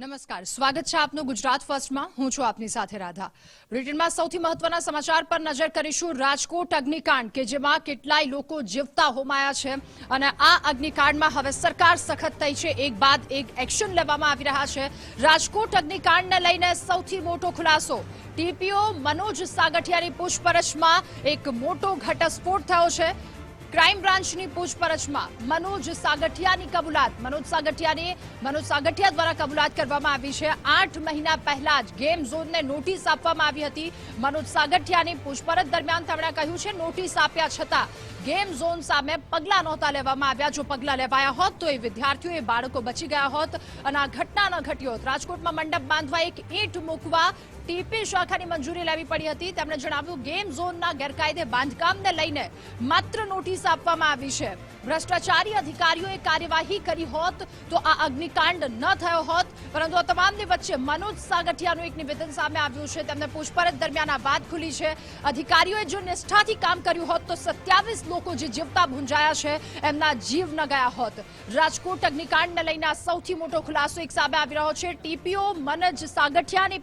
નમસ્કાર. સ્વાગત છે આપનું ગુજરાત ફર્સ્ટમાં. હું છું આપની સાથે રાધા. બ્રિટનમાં સૌથી મહત્વના સમાચાર પર નજર કરીશું રાજકોટ અગ્નિકાંડ, કે જેમાં કેટલાય લોકો જીવતા હોમાયા છે અને આ અગ્નિકાંડમાં હવે સરકાર સખત થઈ છે. એક બાદ એક એક્શન લેવામાં આવી રહ્યા છે. રાજકોટ અગ્નિકાંડને લઈને સૌથી મોટો ખુલાસો. ટીપીઓ મનોજ સાગઠિયાની પૂછપરછમાં એક મોટો ઘટસ્ફોટ થયો છે. ક્રાઇમ બ્રાન્ચની પૂછપરછમાં મનોજ સાગઠિયાની કબૂલાત. મનોજ સાગઠિયાની, મનોજ સાગઠિયા દ્વારા કબૂલાત કરવામાં આવી છે. આઠ મહિના પહેલા જ ગેમ ઝોનને નોટિસ આપવામાં આવી હતી. મનોજ સાગઠિયાની પૂછપરછ દરમિયાન તેમણે કહ્યું છે, નોટિસ આપ્યા છતાં ગેમ ઝોન સામે પગલાં નહોતા લેવામાં આવ્યા. જો પગલાં લેવાયા હોત, તો એ વિદ્યાર્થીઓ, એ બાળકો બચી ગયા હોત અને આ ઘટના ન ઘટી હોત. રાજકોટમાં મંડપ બાંધવા એક ઈંટ મૂકવા ટીપી શાખાની મંજૂરી લેવી પડી હતી. તેમણે જણાવ્યું, ગેમ ઝોનના ગેરકાયદે બાંધકામને લઈને માત્ર નોટિસ આપવામાં આવી છે. ભ્રષ્ટાચારી અધિકારીઓએ કાર્યવાહી કરી હોત તો આ અગ્નિકાંડ ન થયો હોત. પરંતુ આ તમામની વચ્ચે મનોજ સાગઠિયાનું એક નિવેદન સામે આવ્યું છે. તેમને પૂછપરછ દરમિયાન આ વાત ખુલી છે. અધિકારીઓએ જો નિષ્ઠાથી કામ કર્યું હોત તો સત્યાવીસ લોકો જે જીવતા ભૂંજાયા છે, એમના જીવ ન ગયા હોત. રાજકોટ અગ્નિકાંડને લઈને સૌથી મોટો ખુલાસો એક સામે આવી રહ્યો છે. ટીપીઓ મનોજ સાગઠિયાની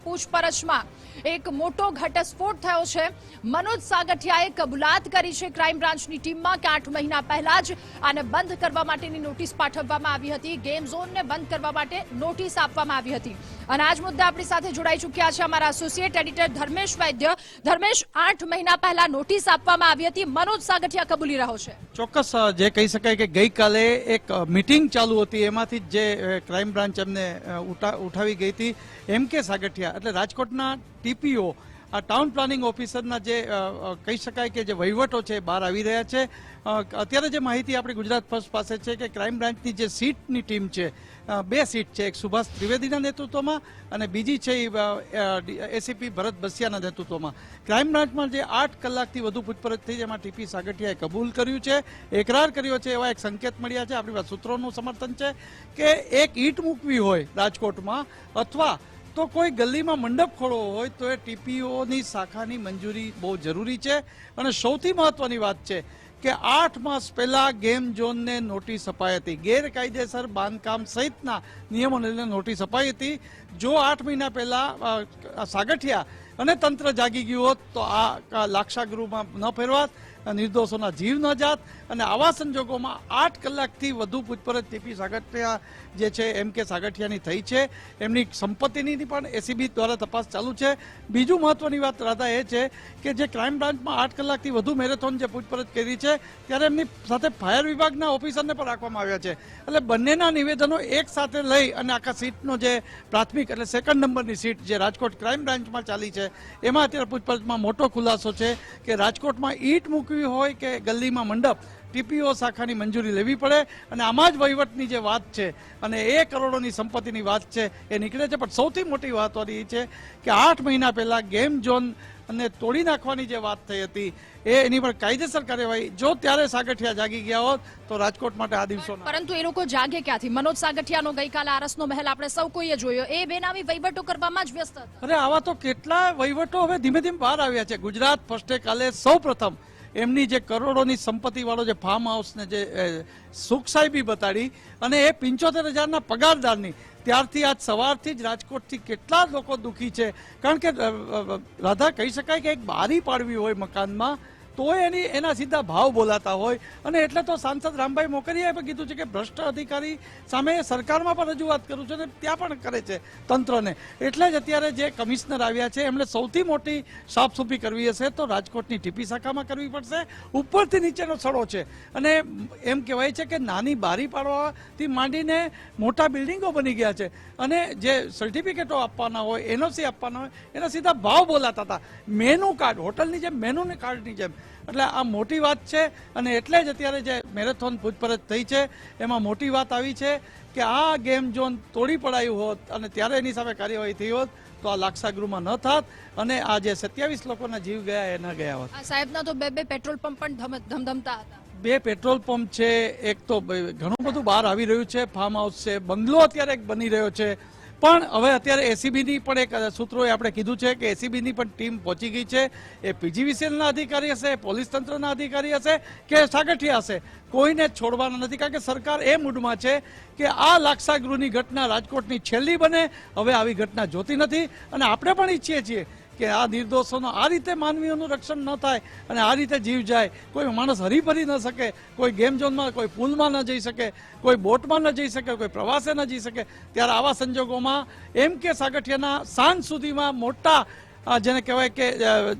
પૂછપરછમાં એક મોટો ઘટસ્ફોટ થયો છે. મનોજ સાગઠિયાએ કબૂલાત કરી છે ક્રાઇમ બ્રાન્ચની ટીમમાં કે આઠ મહિના પહેલા જ આને બંધ કરવા માટેની નોટિસ પાઠવવામાં આવી હતી. ગેમ ઝોનને બંધ કરવા માટે નોટિસ આપવામાં આવી હતી. અને આજ મુદ્દે આપણી સાથે જોડાઈ ચૂક્યા છે અમારા એસોસિએટ એડિટર ધર્મેશ વૈદ્ય. ધર્મેશ, આઠ મહિના પહેલા નોટિસ આપવામાં આવી હતી. મનોજ સાગઠિયા કબૂલી રહ્યો છે. ચોક્કસ જે કહી શકાય કે ગઈકાલે એક મીટિંગ ચાલુ હતી. એમાંથી જે ક્રાઇમ બ્રાન્ચ એમને ઉઠાવી ગઈ હતી. એમ કે સાગઠિયા, એટલે રાજકોટના ટીપીઓ આ ટાઉન પ્લાનિંગ ઓફિસરના જે કહી શકાય કે જે વહીવટો છે બહાર આવી રહ્યા છે. અત્યારે જે માહિતી આપણી ગુજરાત ફર્સ્ટ પાસે છે કે ક્રાઇમ બ્રાન્ચની જે સીટની ટીમ છે બે સીટ છે, એક સુભાષ ત્રિવેદીના નેતૃત્વમાં અને બીજી છે એસીપી ભરત બસિયાના નેતૃત્વમાં. ક્રાઇમ બ્રાન્ચમાં જે આઠ કલાકથી વધુ પૂછપરછ થઈ જેમાં ટીપી સાગઠિયાએ કબૂલ કર્યું છે, એકરાર કર્યો છે એવા એક સંકેત મળ્યા છે. આપણી પાસે સૂત્રોનું સમર્થન છે કે એક ઈટ મૂકવી હોય રાજકોટમાં અથવા તો કોઈ ગલીમાં મંડપ ખોળવો હોય તો એ ટીપીઓની શાખાની મંજૂરી બહુ જરૂરી છે. અને સૌથી મહત્વની વાત છે કે આઠ માસ પહેલા ગેમ ઝોનને નોટિસ અપાઈ હતી. ગેરકાયદેસર બાંધકામ સહિતના નિયમોને નોટિસ અપાઈ હતી. જો આઠ મહિના પહેલા સાગઠિયા અને તંત્ર જાગી ગયું હોત તો આ લાક્ષાગૃહમાં ન ફેરવાત નિર્દોષોના જીવ ન જાત, અને આવા સંજોગોમાં આઠ કલાકથી વધુ પૂછપરછ ટીપી સાગઠિયા જે છે, એમ કે સાગઠિયાની થઈ છે. એમની સંપત્તિની પણ એસીબી દ્વારા તપાસ ચાલુ છે. બીજું મહત્વની વાત રાધા એ છે કે જે ક્રાઇમ બ્રાન્ચમાં આઠ કલાકથી વધુ મેરેથોન જે પૂછપરછ કરી છે, ત્યારે એમની સાથે ફાયર વિભાગના ઓફિસરને પણ રાખવામાં આવ્યા છે. એટલે બંનેના નિવેદનો એક સાથે લઈ અને આખા સીટનો જે પ્રાથમિક એટલે સેકન્ડ નંબરની સીટ જે રાજકોટ ક્રાઇમ બ્રાન્ચમાં ચાલી છે એમાં અત્યારે પૂછપરછમાં મોટો ખુલાસો છે કે રાજકોટમાં ઈંટ મૂકવી હોય કે ગલીમાં મંડપ, ટીપીઓ શાખાની મંજૂરી લેવી પડે અને આમાં જ વહીવટની જે વાત છે અને એ કરોડોની સંપત્તિની વાત છે એ નીકળે છે. પણ સૌથી મોટી વાત એ છે કે આઠ મહિના પહેલાં ગેમ ઝોન અને તોડી નાખવાની જે વાત થઈ હતી એ એની પર કાયદેસર કાર્યવાહી જો ત્યારે સાગઠિયા જાગી ગયા હોત તો રાજકોટ માટે આ દિવસો પરંતુ એ લોકો જાગે ક્યાંથી? મનોજ સાગઠિયાનો ગઈકાલે આરસનો મહેલ આપણે સૌ કોઈએ જોયો. એ બેનામી વહીવટો કરવામાં જ વ્યસ્ત હતા. અરે આવા તો કેટલા વહીવટો હવે ધીમે ધીમે બહાર આવ્યા છે. ગુજરાત ફર્સ્ટે કાલે સૌ પ્રથમ એમની જે કરોડોની સંપત્તિ વાળો જે ફાર્મ હાઉસને જે સુખ સાહેબી બતાડી અને એ પંચોતેર હજારના પગારદારની ત્યારથી આજ સવારથી જ રાજકોટથી કેટલા લોકો દુઃખી છે. કારણ કે રાધા કહી શકાય કે એક બારી પાડવી હોય મકાનમાં તોય એની એના સીધા ભાવ બોલાતા હોય. અને એટલે તો સાંસદ રામભાઈ મોકરિયાએ પણ કીધું છે કે ભ્રષ્ટ અધિકારી સામે સરકારમાં પણ રજૂઆત કરું છે અને ત્યાં પણ કરે છે તંત્રને. એટલે જ અત્યારે જે કમિશનર આવ્યા છે, એમણે સૌથી મોટી સાફસૂફી કરવી હશે તો રાજકોટની ટીપી શાખામાં કરવી પડશે. ઉપરથી નીચેનો સડો છે. અને એમ કહેવાય છે કે નાની બારી પાડવાથી માંડીને મોટા બિલ્ડિંગો બની ગયા છે. અને જે સર્ટિફિકેટો આપવાના હોય, એનઓસી આપવાના હોય, એના સીધા ભાવ બોલાતા હતા. મેનુ કાર્ડ, હોટલની જેમ મેનુ કાર્ડની જેમ. એટલે આ મોટી વાત છે અને એટલે જ અત્યારે જે મેરેથોન પૂછપરછ થઈ છે એમાં મોટી વાત આવી છે કે આ ગેમ ઝોન તોડી પડાયું હોત અને ત્યારે એની સામે કાર્યવાહી થઈ હોત તો આ લાક્ષાગૃહમાં ન થાત અને આ જે સત્યાવીસ લોકોના જીવ ગયા એ ન ગયા હોત. સાહેબના તો બે બે પેટ્રોલ પંપ પણ ધમ- ધમધમતા હતા. બે પેટ્રોલ પંપ છે એક તો ઘણું બધું બહાર આવી રહ્યું છે ફાર્મ હાઉસ છે બંગલો અત્યારે એક બની રહ્યો છે. પણ હવે અત્યારે એસીબીની પણ એક સૂત્રોએ આપણે કીધું છે કે એસીબીની પણ ટીમ પહોંચી ગઈ છે. એ પીજીવીસીએલના અધિકારી હશે, પોલીસ તંત્રના અધિકારી હશે કે સાગઠિયા હશે? કોઈને છોડવાના નથી. કારણ કે સરકાર એ મૂડમાં છે કે આ લાક્ષાગૃહની ઘટના રાજકોટની છેલ્લી બને. હવે આવી ઘટના જોતી નથી. અને આપણે પણ ઈચ્છીએ છીએ કે આ નિર્દોષોનો આ રીતે માનવીઓનું રક્ષણ ન થાય અને આ રીતે જીવ જાય. કોઈ માણસ હરીફરી ન શકે, કોઈ ગેમ ઝોનમાં, કોઈ પુલમાં ન જઈ શકે, કોઈ બોટમાં ન જઈ શકે, કોઈ પ્રવાસે ન જઈ શકે. ત્યારે આવા સંજોગોમાં એમ કે સાગઠિયાના સાંજ સુધીમાં મોટા જેને કહેવાય કે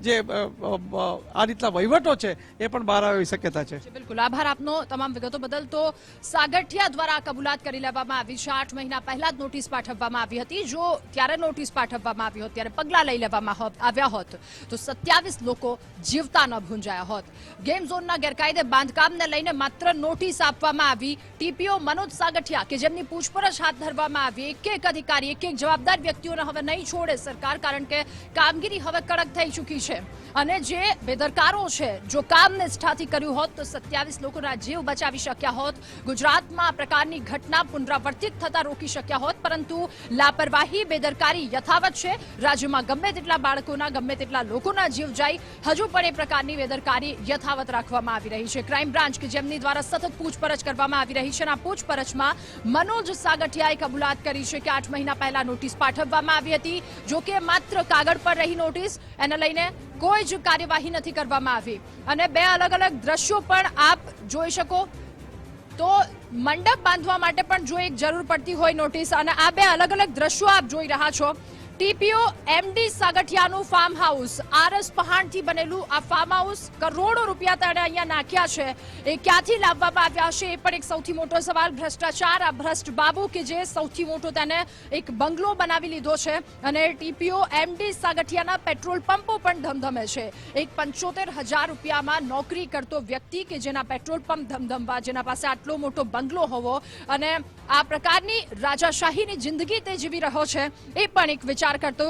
જે આ રીતના વહીવટો છે, એ પણ બહાર આવી શક્યતા છે. બિલકુલ. આભાર આપનો તમામ વિગતો બદલ. તો સાગઠિયા દ્વારા કબૂલાત કરી લેવામાં આવી છે. આઠ મહિના પહેલા જ નોટિસ પાઠવવામાં આવી હતી. જો ત્યારે નોટિસ પાઠવવામાં આવી હોત, ત્યારે પગલાં લઈ લેવામાં આવ્યા હોત, તો સત્યાવીસ લોકો જીવતા ન ભૂંજાયા હોત. ગેમ ઝોનના ગેરકાયદે બાંધકામને લઈને માત્ર નોટિસ આપવામાં આવી. ટીપીઓ મનોજ સાગઠિયા કે જેમની પૂછપરછ હાથ ધરવામાં આવી. એક એક અધિકારી એક એક જવાબદાર વ્યક્તિઓને હવે નહીં છોડે સરકાર, કારણ કે કામગીરી હવે કડક થઈ ચૂકી છે. અને જે બેદરકારો છે, જો કામ નિષ્ઠાથી કર્યું હોત, તો સત્યાવીસ લોકોના જીવ બચાવી શક્યા હોત. ગુજરાતમાં આ પ્રકારની ઘટના પુનરાવર્તિત થતા રોકી શક્યા હોત, પરંતુ લાપરવાહી, બેદરકારી યથાવત છે. રાજ્યમાં ગમે તેટલા બાળકોના, ગમે તેટલા લોકોના જીવ જાય, હજુ પણ એ પ્રકારની બેદરકારી યથાવત રાખવામાં આવી રહી છે. ક્રાઇમ બ્રાન્ચ કે જેમની દ્વારા સતત પૂછપરછ કરવામાં આવી રહી છે આ પૂછપરછમાં મનોજ સાગઠિયાએ કબૂલાત કરી છે કે આઠ મહિના પહેલા નોટિસ પાઠવવામાં આવી હતી. જોકે માત્ર કાગળ પર રહી નોટિસ એને લઈને કોઈ જ કાર્યવાહી નથી કરવામાં આવી. અને બે અલગ અલગ દ્રશ્યો પણ આપ જોઈ શકો. તો મંડપ બાંધવા માટે પણ જો એક જરૂર પડતી હોય નોટિસ અને આ બે અલગ અલગ દ્રશ્યો આપ જોઈ રહ્યા છો ટીપીઓ એમડી સાગઠિયાનું ફાર્મ હાઉસ આરએસ પહાણથી બનેલું આ ફાર્મ હાઉસ કરોડો રૂપિયા તેણે અહીંયા નાખ્યા છે. એ ક્યાંથી લાવવામાં આવ્યા છે એ પણ એક સૌથી મોટો સવાલ. ભ્રષ્ટાચાર, આ ભ્રષ્ટ બાબુ કે જે સૌથી મોટો તેને એક બંગલો બનાવી લીધો છે અને ટીપીઓ એમડી સાગઠિયાના પેટ્રોલ પંપો પણ ધમધમે છે. એક પંચોતેર હજાર રૂપિયામાં નોકરી કરતો વ્યક્તિ કે જેના પેટ્રોલ પંપ ધમધમવા, જેના પાસે આટલો મોટો બંગલો હોવો અને આ પ્રકારની રાજાશાહીની જિંદગી તે જીવી રહ્યો છે, એ પણ એક વિચાર કરતો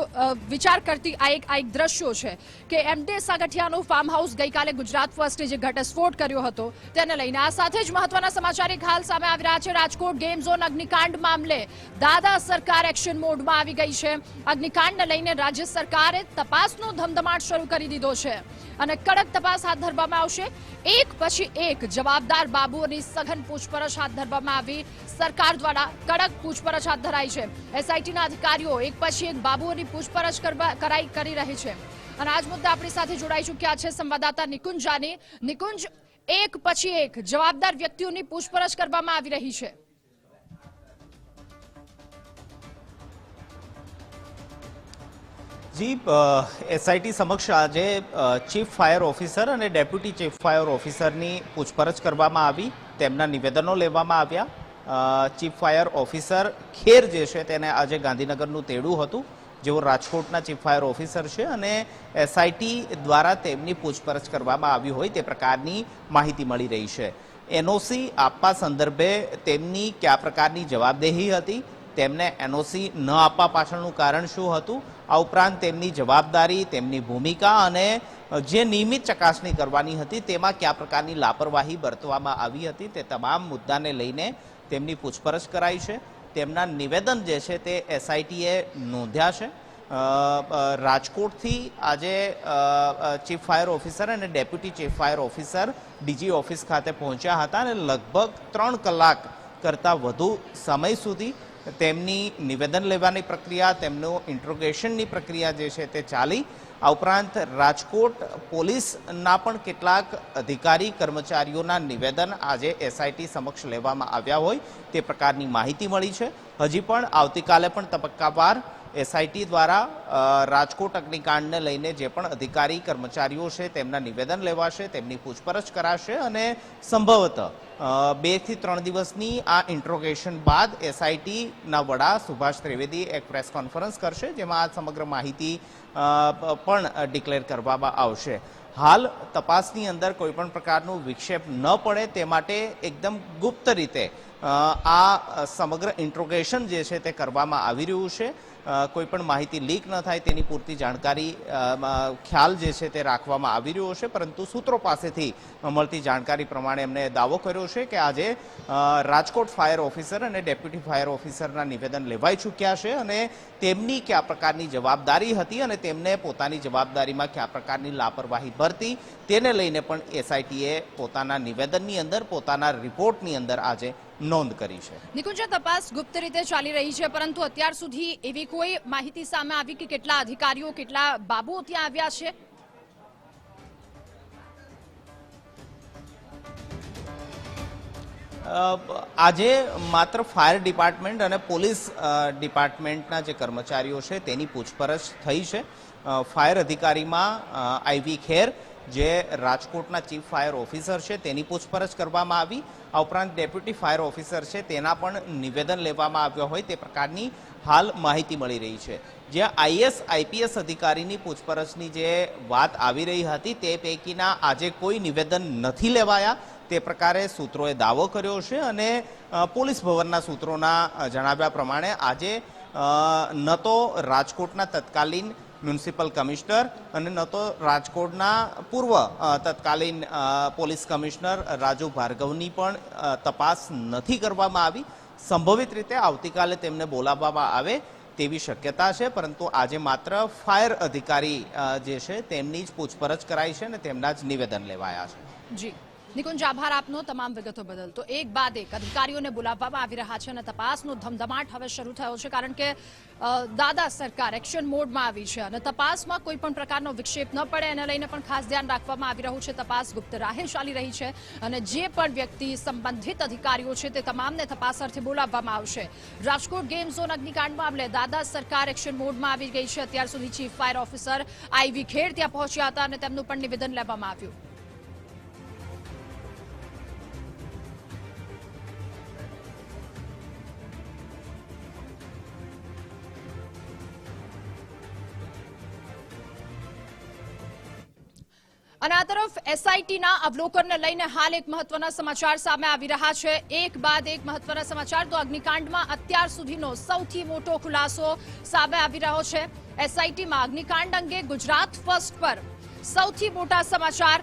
વિચાર કરતી આ એક આ એક દ્રશ્યો છે કે એમડે સાગઠિયાનું ફાર્મ હાઉસ ગઈકાલે ગુજરાત ફર્સ્ટે જે ઘટસ્ફોટ કર્યો હતો, તેને લઈને આ સાથે જ મહત્વના સમાચાર એક હાલ સામે આવી રહ્યા છે. રાજકોટ ગેમ ઝોન અગ્નિકાંડ મામલે દાદા સરકાર એક્શન મોડમાં આવી ગઈ છે. અગ્નિકાંડને લઈને રાજ્ય સરકારે તપાસનો ધમધમાટ શરૂ કરી દીધો છે અને કડક તપાસ હાથ ધરવામાં આવશે. એક પછી એક જવાબદાર બાબુઓની સઘન પૂછપરછ હાથ ધરવામાં આવી સરકાર દ્વારા કડક પૂછપરછ હાથ ધરાઈ છે. એસઆઈટીના અધિકારીઓ એક પછી એક બાબુઓની પૂછપરછ કરાઈ કરી રહી છે. અને આજ મુદ્દા આપણી સાથે જોડાઈ ચૂક્યા છે સંવાદદાતા નિકુંજ જાની. નિકુંજ, એક પછી એક જવાબદાર વ્યક્તિઓની પૂછપરછ કરવામાં આવી રહી છે. જી એસઆઈટી સમક્ષ આજે ચીફ ફાયર ઓફિસર અને ડેપ્યુટી ચીફ ફાયર ઓફિસરની પૂછપરછ કરવામાં આવી. તેમના નિવેદનો લેવામાં આવ્યા. ચીફ ફાયર ઓફિસર ખેર જે છે તેને આજે ગાંધીનગરનું તેડું હતું. જેઓ રાજકોટના ચીફ ફાયર ઓફિસર છે અને એસઆઈટી દ્વારા તેમની પૂછપરછ કરવામાં આવી હોય તે પ્રકારની માહિતી મળી રહી છે. એનઓસી આપવા સંદર્ભે તેમની કયા પ્રકારની જવાબદેહી હતી? તેમને એનઓસી ન આપવા પાછળનું કારણ શું હતું? આ ઉપરાંત તેમની જવાબદારી, તેમની ભૂમિકા અને જે નિયમિત ચકાસણી કરવાની હતી તેમાં કયા પ્રકારની લાપરવાહી બરતવામાં આવી હતી તે તમામ મુદ્દાને લઈને તેમની પૂછપરછ કરાઈ છે. તેમના નિવેદન જે છે તે એસઆઈટીએ નોંધ્યા છે. રાજકોટથી આજે ચીફ ફાયર ઓફિસર અને deputy chief fire officer DG office ખાતે પહોંચ્યા હતા અને લગભગ ત્રણ કલાક કરતાં વધુ સમય સુધી તેમની નિવેદન લેવાની પ્રક્રિયા, તેમનું ઇન્ટ્રોગેશનની પ્રક્રિયા જે છે તે ચાલી. આ ઉપરાંત રાજકોટ પોલીસના પણ કેટલાક અધિકારી, કર્મચારીઓના નિવેદન આજે એસઆઈટી સમક્ષ લેવામાં આવ્યા હોય તે પ્રકારની માહિતી મળી છે. હજી પણ આવતીકાલે પણ તબક્કાવાર એસઆઈટી દ્વારા રાજકોટ અગ્નિકાંડને લઈને જે પણ અધિકારી, કર્મચારીઓ છે, તેમના નિવેદન લેવાશે, તેમની પૂછપરછ કરાશે અને સંભવત બેથી ત્રણ દિવસની આ ઇન્ટ્રોગેશન બાદ એસઆઈટીના વડા સુભાષ ત્રિવેદી એક પ્રેસ કોન્ફરન્સ કરશે, જેમાં આ સમગ્ર માહિતી પણ ડિક્લેર કરવામાં આવશે. હાલ તપાસની અંદર કોઈ પણ પ્રકારનું વિક્ષેપ ન પડે, તે માટે એકદમ ગુપ્ત રીતે આ સમગ્ર ઇન્ટ્રોગેશન જે છે તે કરવામાં આવી રહ્યું છે. કોઈપણ કોઈ પણ માહિતી લીક ન થાય તેની પૂરતી જાણકારી ખ્યાલ જે છે તે રાખવામાં આવી રહ્યો છે. પરંતુ સૂત્રો પાસેથી મળતી જાણકારી પ્રમાણે એમને દાવો કર્યો છે કે આજે રાજકોટ ફાયર ઓફિસર અને ડેપ્યુટી ફાયર ઓફિસરના નિવેદન લેવાઈ ચૂક્યા છે અને તેમની કયા પ્રકારની જવાબદારી હતી અને તેમને પોતાની જવાબદારીમાં કયા પ્રકારની લાપરવાહી ભરતી તેને લઈને પણ એસઆઈટીએ પોતાના નિવેદનની અંદર, પોતાના રિપોર્ટની અંદર આજે નોંધ કરી છે. નિકુંજ તપાસ ગુપ્ત રીતે ચાલી રહી છે પરંતુ અત્યાર સુધી એવી કોઈ માહિતી સામે આવી કે કેટલા અધિકારીઓ કેટલા બાબુઓ ત્યાં આવ્યા છે? આજે માત્ર ફાયર ડિપાર્ટમેન્ટ અને પોલીસ ડિપાર્ટમેન્ટના જે કર્મચારીઓ છે તેની પૂછપરછ થઈ છે. ફાયર અધિકારીમાં આઈવી ખેર જે રાજકોટના ચીફ ફાયર ઓફિસર છે, તેની પૂછપરછ કરવામાં આવી. આ ઉપરાંત ડેપ્યુટી ફાયર ઓફિસર છે, તેના પણ નિવેદન લેવામાં આવ્યા હોય, તે પ્રકારની હાલ માહિતી મળી રહી છે. જ્યાં આઈએસ, આઈપીએસ અધિકારીની પૂછપરછની જે વાત આવી રહી હતી, તે પૈકીના આજે કોઈ નિવેદન નથી લેવાયા. તે પ્રકારે સૂત્રોએ દાવો કર્યો છે અને પોલીસ ભવનના સૂત્રોના જણાવ્યા પ્રમાણે આજે ન તો રાજકોટના તત્કાલીન મ્યુનિસિપલ કમિશનર અને ન તો રાજકોટના પૂર્વ તત્કાલીન પોલીસ કમિશનર રાજુ ભાર્ગવની પણ તપાસ નથી કરવામાં આવી. સંભવિત રીતે આવતીકાલે તેમને બોલાવવામાં આવે તેવી શક્યતા છે, પરંતુ આજે માત્ર ફાયર અધિકારી જે છે તેમની જ પૂછપરછ કરાઈ છે અને તેમના જ નિવેદન લેવાયા છે. જી. નિકુંજ, આભાર આપનો તમામ વિગતો બદલ. તો એક બાદ એક, અધિકારીઓને બોલાવવામાં આવી રહ્યા છે અને તપાસનો ધમધમાટ હવે શરૂ થયો છે, કારણ કે દાદા સરકાર એક્શન મોડમાં આવી છે અને તપાસમાં કોઈ પણ પ્રકારનો વિક્ષેપ ન પડે, એને લઈને પણ ખાસ ધ્યાન રાખવામાં આવી રહ્યું છે. તપાસ ગુપ્ત રાહે ચાલી રહી છે અને જે પણ વ્યક્તિ સંબંધિત અધિકારીઓ છે તે તમામને તપાસ અર્થે બોલાવવામાં આવશે. રાજકોટ ગેમ ઝોન અગ્નિકાંડ મામલે દાદા સરકાર એક્શન મોડમાં આવી ગઈ છે. અત્યાર સુધી chief fire officer IV Kher ત્યાં પહોંચ્યા હતા અને તેમનું પણ નિવેદન લેવામાં આવ્યું. અને આ તરફ એસઆઈટીના અવલોકનને લઈને હાલ એક મહત્વના સમાચાર સામે આવી રહ્યા છે. એક બાદ એક મહત્વના સમાચાર તો અગ્નિકાંડમાં અત્યાર સુધીનો સૌથી મોટો ખુલાસો સામે આવી રહ્યો છે. એસઆઈટીમાં અગ્નિકાંડ અંગે ગુજરાત ફર્સ્ટ પર સૌથી મોટા સમાચાર.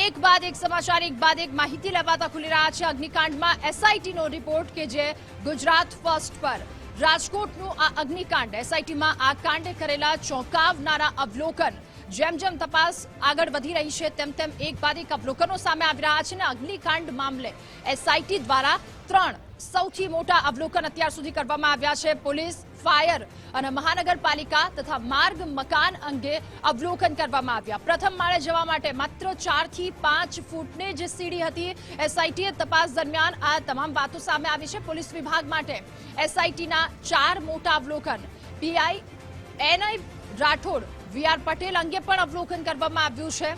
એક બાદ એક સમાચાર, એક બાદ એક માહિતી લેવાતા ખુલી રહ્યા છે અગ્નિકાંડમાં એસઆઈટીનો રિપોર્ટ કે જે ગુજરાત ફર્સ્ટ પર. રાજકોટનું આ અગ્નિકાંડ એસઆઈટીમાં આ કાંડે કરેલા ચોંકાવનારા અવલોકન. જેમ જેમ તપાસ આગળ વધી રહી છે, તેમ તેમ એક બાદ એક અવલોકનો સામે આવી રહ્યા છે અને અગ્નિકાંડ મામલે એસઆઈટી દ્વારા ત્રણ સૌથી મોટા અવલોકન અત્યાર સુધી કરવામાં આવ્યા છે. પોલીસ, ફાયર અને મહાનગરપાલિકા તથા માર્ગ, મકાન અંગે અવલોકન કરવામાં આવ્યા. પ્રથમ માળે જવા માટે માત્ર ચારથી પાંચ ફૂટની જે સીડી હતી. એસઆઈટીએ તપાસ દરમિયાન આ તમામ વાતો સામે આવી છે. પોલીસ વિભાગ માટે એસઆઈટીના ચાર મોટા અવલોકન. PI NI Rathod VR Patel અંગે પણ અવલોકન કરવામાં આવ્યું છે.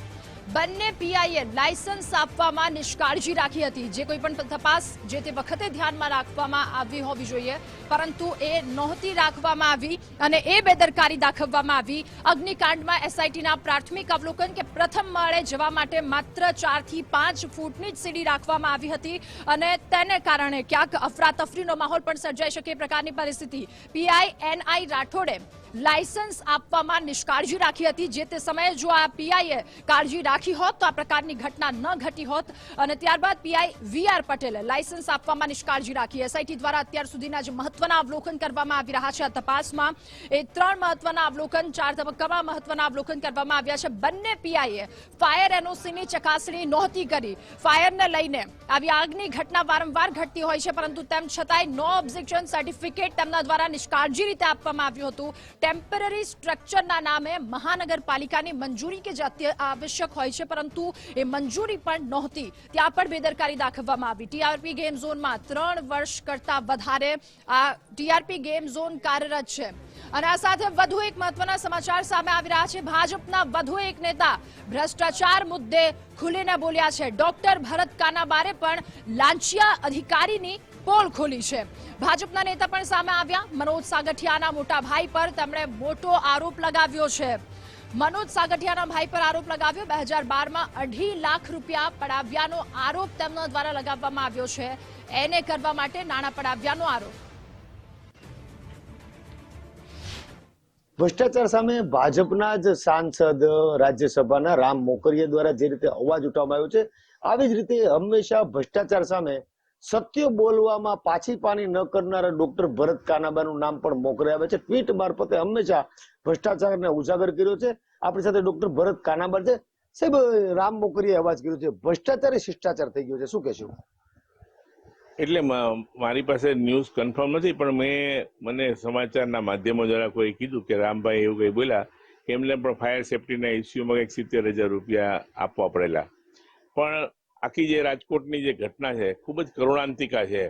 બંને પીઆઈએ લાયસન્સ આપવામાં નિષ્કાળજી રાખી હતી. જે કોઈ પણ તપાસ જે તે વખતે ધ્યાનમાં રાખવામાં આવી હોવી જોઈએ, પરંતુ એ નહોતી રાખવામાં આવી અને એ બેદરકારી દાખવવામાં આવી. અગ્નિકાંડમાં એસઆઈટીના પ્રાથમિક અવલોકન કે પ્રથમ માળે જવા માટે માત્ર ચારથી પાંચ ફૂટની જ સીડી રાખવામાં આવી હતી અને તેને કારણે ક્યાંક અફરાતફરીનો માહોલ પણ સર્જાઈ શકે એ પ્રકારની પરિસ્થિતિ. પીઆઈ એનઆઈ રાઠોડે લાયસન્સ આપવામાં નિષ્કાળજી રાખી હતી. જે તે સમયે જો આ પીઆઈએ કાળજી રાખી હોત તો આ પ્રકારની ઘટના ન ઘટી હોત. અને ત્યારબાદ પીઆઈ વી આર પટેલે લાયસન્સ આપવામાં નિષ્કાળજી રાખી. એસઆઈટી દ્વારા અત્યાર સુધીના જે મહત્વના અવલોકન કરવામાં આવી રહ્યા છે આ તપાસમાં, એ ત્રણ મહત્વના અવલોકન, ચાર તબક્કામાં મહત્વના અવલોકન કરવામાં આવ્યા છે. બંને પીઆઈએ ફાયર એનઓસીની ચકાસણી નહોતી કરી. ફાયરને લઈને આવી આગની ઘટના વારંવાર ઘટતી હોય છે, પરંતુ તેમ છતાંય નો ઓબ્જેક્શન સર્ટિફિકેટ તેમના દ્વારા નિષ્કાળજી રીતે આપવામાં આવ્યું હતું. ટેમ્પરરી સ્ટ્રક્ચરના નામે મહાનગરપાલિકાની મંજૂરી કે જે આવશ્યક હોય છે, પરંતુ એ મંજૂરી પણ નહોતી. ત્યાં પણ બેદરકારી દાખવવામાં આવી. ટીઆરપી ગેમ ઝોનમાં ત્રણ વર્ષ કરતા વધારે આ ટીઆરપી ગેમ ઝોન કાર્યરત છે. અને આ સાથે વધુ એક મહત્વના સમાચાર સામે આવી રહ્યા છે. ભાજપના વધુ એક નેતા ભ્રષ્ટાચાર મુદ્દે ખુલીને બોલ્યા છે. ડોક્ટર ભરત કાનાબારે પણ લાંચિયા અધિકારીની પોલ ખોલી છે. ભાજપના નેતા પણ સામે આવ્યા. મનોજ સાગઠિયાના મોટા ભાઈ પર તેમણે મોટો આરોપ લગાવ્યો છે. મનોજ સાગઠિયાના ભાઈ પર આરોપ લગાવ્યો. બે હજાર બારમાં અઢી લાખ રૂપિયા પડાવ્યાનો આરોપ તેમના દ્વારા લગાવવામાં આવ્યો છે. એને કરવા માટે નાણાં પડાવ્યાનો આરોપ. ભ્રષ્ટાચાર સામે ભાજપના જ સાંસદ રાજ્યસભાના રામ મોકરિયા દ્વારા જે રીતે અવાજ ઉઠાવવામાં આવ્યો છે, આવી જ રીતે હંમેશા ભ્રષ્ટાચાર સામે સત્ય બોલવામાં પાછી પાણી ન કરનારા ડોક્ટર ભરત કાનાબાનું નામ પણ મોકરે આવે છે. ટ્વીટ મારફતે હંમેશા ભ્રષ્ટાચારને ઉજાગર કર્યો છે. આપણી સાથે ડોક્ટર ભરત કાનાબા છે. સાહેબ, રામ મોકરીએ અવાજ કર્યો છે. ભ્રષ્ટાચાર શિષ્ટાચાર થઈ ગયો છે. શું કહેશો? એટલે મારી પાસે ન્યૂઝ કન્ફર્મ નથી, પણ મેં મને સમાચારના માધ્યમો દ્વારા કોઈ કીધું કે રામભાઈ એવું કંઈ બોલ્યા એમને પણ ફાયર સેફટીના ઇસ્યુમાં કંઈક સિત્તેર હજાર રૂપિયા આપવા પડેલા. પણ આખી જે રાજકોટની જે ઘટના છે, ખૂબ જ કરુણાંતિકા છે.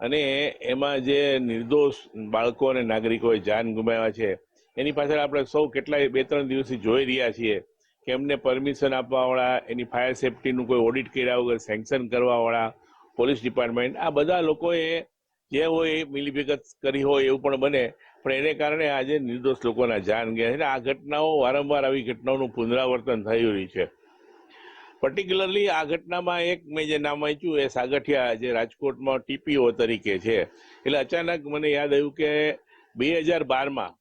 અને એમાં જે નિર્દોષ બાળકો અને નાગરિકોએ જાન ગુમાવ્યા છે, એની પાછળ આપણે સૌ કેટલાય બે ત્રણ દિવસથી જોઈ રહ્યા છીએ કે એમને પરમિશન આપવાવાળા, એની ફાયર સેફટીનું કોઈ ઓડિટ કર્યા વગર સેન્કશન કરવાવાળા, પોલીસ ડિપાર્ટમેન્ટ, આ બધા લોકોએ જે હોય એ મિલીભગત કરી હોય એવું પણ બને. પણ એને કારણે આજે નિર્દોષ લોકોના જાન ગયા છે. આ ઘટનાઓ વારંવાર આવી ઘટનાઓનું પુનરાવર્તન થઈ રહ્યું છે. પર્ટિક્યુલરલી આ ઘટનામાં એક મેં જે નામ વાંચ્યું એ સાગઠિયા જે રાજકોટમાં ટીપીઓ તરીકે છે. એટલે અચાનક મને યાદ આવ્યું કે બે હજાર બારમાં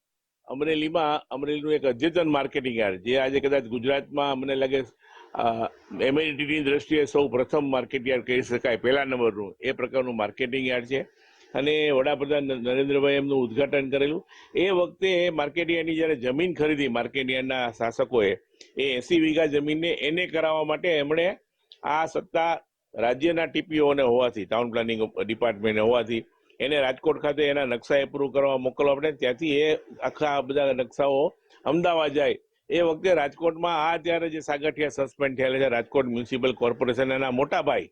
અમરેલીમાં, અમરેલીનું એક અદ્યતન માર્કેટિંગ યાર્ડ, જે આજે કદાચ ગુજરાતમાં મને લાગે એમએનટીની દ્રષ્ટિએ સૌ પ્રથમ માર્કેટ યાર્ડ કહી શકાય, પહેલા નંબરનું, એ પ્રકારનું માર્કેટિંગ યાર્ડ છે. અને વડાપ્રધાન નરેન્દ્રભાઈ એમનું ઉદ્ઘાટન કરેલું. એ વખતે માર્કેટિયાની જ્યારે જમીન ખરીદી, માર્કેટિયાના શાસકોએ, એ એસી વીઘા જમીનને એને કરાવવા માટે એમણે આ સત્તા રાજ્યના ટીપીઓને હોવાથી, ટાઉન પ્લાનિંગ ડિપાર્ટમેન્ટ હોવાથી, એને રાજકોટ ખાતે એના નકશા એપ્રુવ કરવા મોકલવા પડે ત્યાંથી એ આખા બધા નકશાઓ અમદાવાદ જાય. એ વખતે રાજકોટમાં આ ત્યારે જે સાગઠિયા સસ્પેન્ડ થયેલા છે, રાજકોટ મ્યુનિસિપલ કોર્પોરેશન એના મોટા ભાઈ,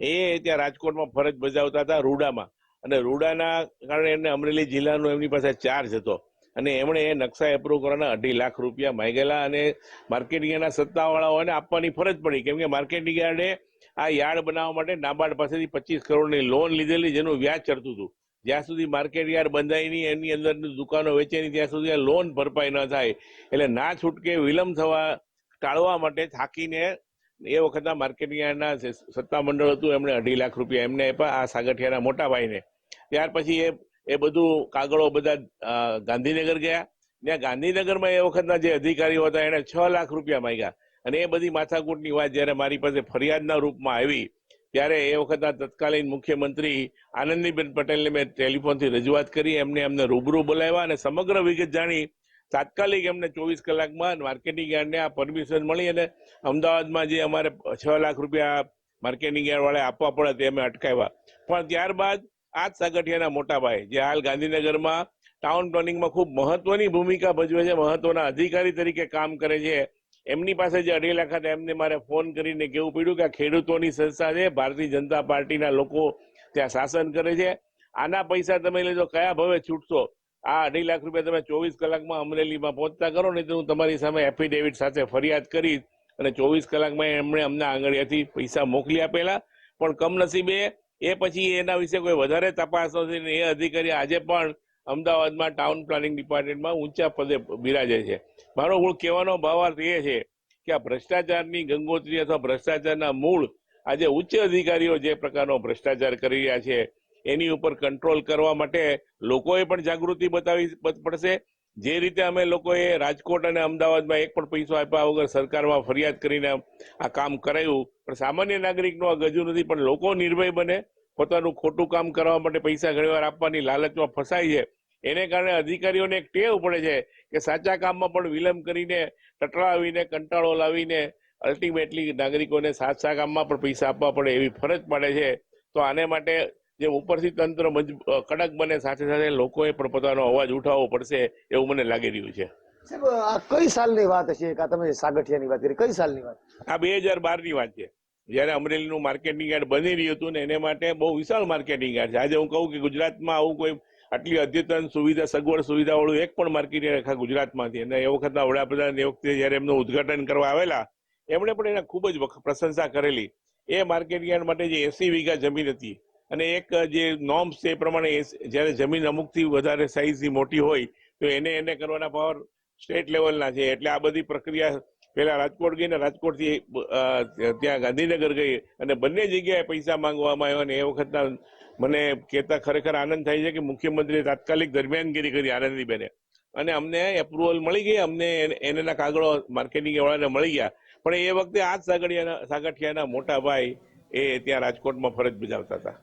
એ ત્યાં રાજકોટમાં ફરજ બજાવતા હતા, રૂડામાં. અને રૂડાના કારણે એમને અમરેલી જિલ્લાનો એમની પાસે ચાર્જ હતો. અને એમણે એ નકશા એપ્રુવ કરવાના અઢી લાખ રૂપિયા માંગેલા અને માર્કેટિંગ યાર્ડના સત્તાવાળાઓને આપવાની ફરજ પડી. કેમ કે માર્કેટિંગ યાર્ડે આ યાર્ડ બનાવવા માટે નાબાર્ડ પાસેથી પચીસ કરોડની લોન લીધેલી જેનું વ્યાજ ચડતું હતું. જ્યાં સુધી માર્કેટ યાર્ડ બંધાય નહીં એની અંદર દુકાનો વેચે નહીં ત્યાં સુધી લોન ભરપાઈ ન થાય. એટલે ના છૂટકે વિલંબ થવા ટાળવા માટે થાકીને એ વખતના માર્કેટિંગના સત્તા મંડળ હતું, એમણે અઢી લાખ રૂપિયા એમને આપ્યા, આ સાગઠિયાના મોટા ભાઈને. ત્યાર પછી એ એ બધું કાગળો બધા ગાંધીનગર ગયા. ત્યાં ગાંધીનગરમાં એ વખતના જે અધિકારીઓ હતા એને છ લાખ રૂપિયા માંગ્યા. અને એ બધી માથાકૂટની વાત જ્યારે મારી પાસે ફરિયાદના રૂપમાં આવી, ત્યારે એ વખતના તત્કાલીન મુખ્યમંત્રી આનંદીબેન પટેલને મેં ટેલિફોનથી રજૂઆત કરી, એમને એમને રૂબરૂ બોલાવ્યા અને સમગ્ર વિગત જાણી તાત્કાલિક એમને ચોવીસ કલાકમાં માર્કેટિંગ યાર્ડને આ પરમિશન મળી અને અમદાવાદમાં જે અમારે છ લાખ રૂપિયા માર્કેટિંગ યાર્ડવાળા આપવા પડે તે અમે અટકાવ્યા. પણ ત્યારબાદ આ જ સાગઠિયાના મોટાભાઈ, જે હાલ ગાંધીનગરમાં ટાઉન પ્લાનિંગમાં ખૂબ મહત્વની ભૂમિકા ભજવે છે, મહત્વના અધિકારી તરીકે કામ કરે છે, એમની પાસે જે અઢી લાખ હતા, એમને મારે ફોન કરીને કહેવું પડ્યું કે આ ખેડૂતોની સંસ્થા છે, ભારતીય જનતા પાર્ટીના લોકો ત્યાં શાસન કરે છે. આના પૈસા તમે લેજો, કયા ભાવે છૂટશો? આ અઢી લાખ રૂપિયા તમે ચોવીસ કલાકમાં અમરેલીમાં પહોંચતા કરો, નહીં તો હું તમારી સામે એફિડેવિટ સાથે ફરિયાદ કરીશ અને ચોવીસ કલાકમાં એમણે અમને આંગળીયાથી પૈસા મોકલી આપેલા. પણ કમનસીબે એ પછી એના વિશે કોઈ વધારે તપાસ નથી ને એ અધિકારી આજે પણ અમદાવાદમાં ટાઉન પ્લાનિંગ ડિપાર્ટમેન્ટમાં ઊંચા પદે બિરાજે છે. મારો મૂળ કહેવાનો ભાવાર્થ એ છે કે આ ભ્રષ્ટાચારની ગંગોત્રી અથવા ભ્રષ્ટાચારના મૂળ આજે ઉચ્ચ અધિકારીઓ જે પ્રકારનો ભ્રષ્ટાચાર કરી રહ્યા છે એની ઉપર કંટ્રોલ કરવા માટે લોકોએ પણ જાગૃતિ બતાવી પડશે. જે રીતે અમે લોકોએ રાજકોટ અને અમદાવાદમાં એક પણ પૈસો આપ્યા વગર સરકારમાં ફરિયાદ કરીને આ કામ કરાયું. પણ સામાન્ય નાગરિકનું આ ગજુ નથી, પણ લોકો નિર્ભય બને. પોતાનું ખોટું કામ કરવા માટે પૈસા ઘણીવાર આપવાની લાલચમાં ફસાય છે. એને કારણે અધિકારીઓને એક ટેવ પડે છે કે સાચા કામમાં પણ વિલંબ કરીને ટટળાવીને કંટાળો લાવીને અલ્ટિમેટલી નાગરિકોને સાચા કામમાં પણ પૈસા આપવા પડે એવી ફરજ પડે છે. તો આને માટે જે ઉપરથી તંત્ર કડક બને સાથે સાથે લોકોએ પણ પોતાનો અવાજ ઉઠાવવો પડશે એવું મને લાગી રહ્યું છે. સાહેબ આ કઈ સાલની વાત હશે? કા આ તમે સાગઠિયાની વાત કરી. કઈ સાલની વાત? આ બે હજાર બારની વાત છે. જયારે અમરેલીનું માર્કેટિંગ યાર્ડ બની રહ્યું હતું ને એને માટે બહુ વિશાળ માર્કેટિંગ યાર્ડ છે. આજે હું કહું કે ગુજરાતમાં આવું કોઈ આટલી અદ્યતન સુવિધા સગવડ સુવિધા વાળું એક પણ માર્કેટ યાર્ડ આખા ગુજરાતમાંથી. અને એ વખતના વડાપ્રધાન એ વખતે જયારે એમનું ઉદઘાટન કરવા આવેલા એમણે પણ એના ખૂબ જ પ્રશંસા કરેલી. એ માર્કેટિંગ યાર્ડ માટે જે એસી વીઘા જમીન હતી અને એક જે નોર્મ્સ છે એ પ્રમાણે જ્યારે જમીન અમુકથી વધારે સાઈઝની મોટી હોય, તો એને એને કરવાના પાવર સ્ટેટ લેવલના છે. એટલે આ બધી પ્રક્રિયા પેલા રાજકોટ ગઈ ને રાજકોટથી ત્યાં ગાંધીનગર ગઈ અને બંને જગ્યાએ પૈસા માંગવામાં આવ્યા અને એ વખતના મને કહેતા ખરેખર આનંદ થાય છે કે મુખ્યમંત્રીએ તાત્કાલિક દરમિયાનગીરી કરી આનંદીબેને. અને અમને એપ્રુવલ મળી ગઈ, અમને એને- એના કાગળો માર્કેટિંગ વાળાને મળી ગયા. પણ એ વખતે આ જ સાગઠિયાના સાગઠિયાના મોટા ભાઈ એ ત્યાં રાજકોટમાં ફરજ બજાવતા હતા.